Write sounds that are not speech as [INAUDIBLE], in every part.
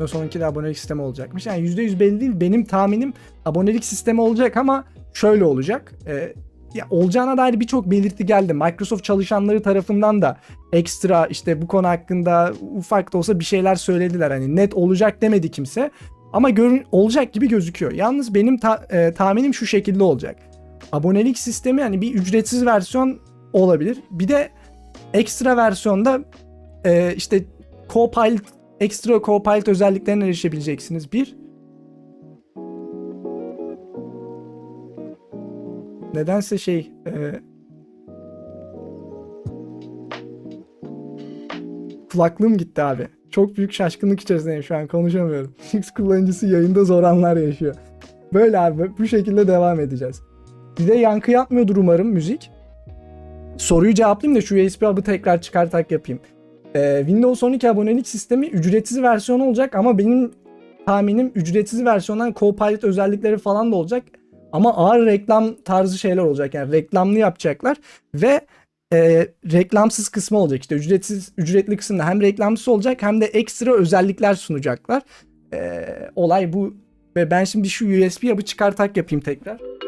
Windows 12'de abonelik sistemi olacakmış. Yani %100 belli değil. Benim tahminim abonelik sistemi olacak ama şöyle olacak. Ee, ya olacağına dair birçok belirti geldi. Microsoft çalışanları tarafından da ekstra işte bu konu hakkında ufak da olsa bir şeyler söylediler. Hani net olacak demedi kimse. Ama görün olacak gibi gözüküyor. Yalnız benim ta- e, tahminim şu şekilde olacak. Abonelik sistemi hani bir ücretsiz versiyon olabilir. Bir de ekstra versiyonda e, işte Copilot, ekstra Copilot özelliklerine erişebileceksiniz. Bir. Nedense şey e, kulaklığım gitti abi. Çok büyük şaşkınlık içerisindeyim şu an konuşamıyorum. [LAUGHS] X kullanıcısı yayında zor anlar yaşıyor. Böyle abi bu şekilde devam edeceğiz. Bir de yankı yapmıyordur umarım müzik. Soruyu cevaplayayım da şu USB hub'ı tekrar çıkartarak yapayım. Ee, Windows 12 abonelik sistemi ücretsiz versiyonu olacak ama benim tahminim ücretsiz versiyondan Copilot özellikleri falan da olacak. Ama ağır reklam tarzı şeyler olacak. Yani reklamlı yapacaklar ve e, reklamsız kısmı olacak. İşte ücretsiz ücretli kısımda hem reklamsız olacak hem de ekstra özellikler sunacaklar. E, olay bu ve ben şimdi şu USB hub'ı çıkartak yapayım tekrar.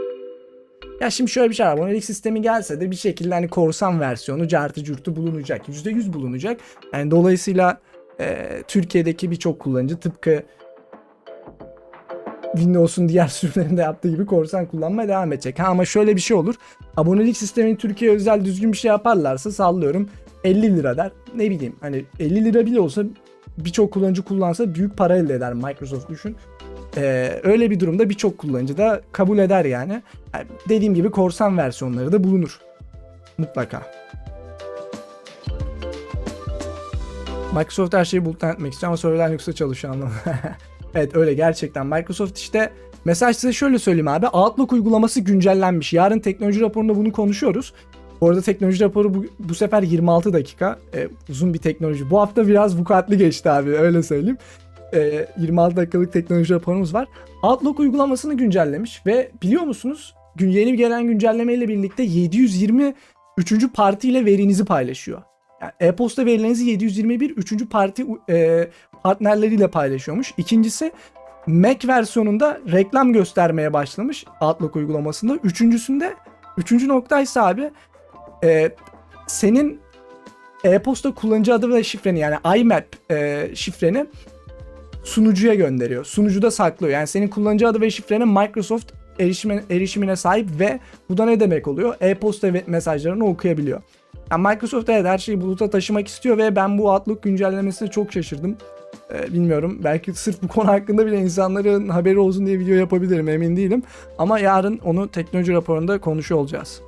Ya şimdi şöyle bir şey var. Abonelik sistemi gelse de bir şekilde hani korsan versiyonu cartı curtu bulunacak. %100 bulunacak. Yani dolayısıyla e, Türkiye'deki birçok kullanıcı tıpkı Windows'un diğer [LAUGHS] sürümlerinde yaptığı gibi korsan kullanmaya devam edecek. Ha, ama şöyle bir şey olur. Abonelik sistemini Türkiye özel düzgün bir şey yaparlarsa sallıyorum 50 lira der. Ne bileyim hani 50 lira bile olsa birçok kullanıcı kullansa büyük para elde eder Microsoft düşün. Ee, öyle bir durumda birçok kullanıcı da kabul eder yani. yani. Dediğim gibi korsan versiyonları da bulunur. Mutlaka. Microsoft her şeyi buluttan etmek istiyor ama serverler Linux'ta çalışıyor anlamı. [LAUGHS] evet öyle gerçekten. Microsoft işte mesaj size şöyle söyleyeyim abi. Outlook uygulaması güncellenmiş. Yarın teknoloji raporunda bunu konuşuyoruz. Bu arada teknoloji raporu bu, bu sefer 26 dakika. Ee, uzun bir teknoloji. Bu hafta biraz vukuatlı geçti abi öyle söyleyeyim. Ee, 26 dakikalık teknoloji raporumuz var. Outlook uygulamasını güncellemiş ve biliyor musunuz gün yeni gelen güncelleme ile birlikte 720 üçüncü parti ile verinizi paylaşıyor. Yani e-posta verilerinizi 721 üçüncü parti e, partnerleriyle paylaşıyormuş. İkincisi Mac versiyonunda reklam göstermeye başlamış Outlook uygulamasında. Üçüncüsünde üçüncü noktaysa abi e, senin e-posta kullanıcı adı ve şifreni yani IMAP e, şifreni sunucuya gönderiyor. Sunucuda saklıyor. Yani senin kullanıcı adı ve şifrene Microsoft erişime, erişimine sahip ve bu da ne demek oluyor? E-posta mesajlarını okuyabiliyor. Yani Microsoft evet her şeyi buluta taşımak istiyor ve ben bu Outlook güncellemesine çok şaşırdım. Ee, bilmiyorum belki sırf bu konu hakkında bile insanların haberi olsun diye video yapabilirim emin değilim. Ama yarın onu teknoloji raporunda konuşuyor olacağız.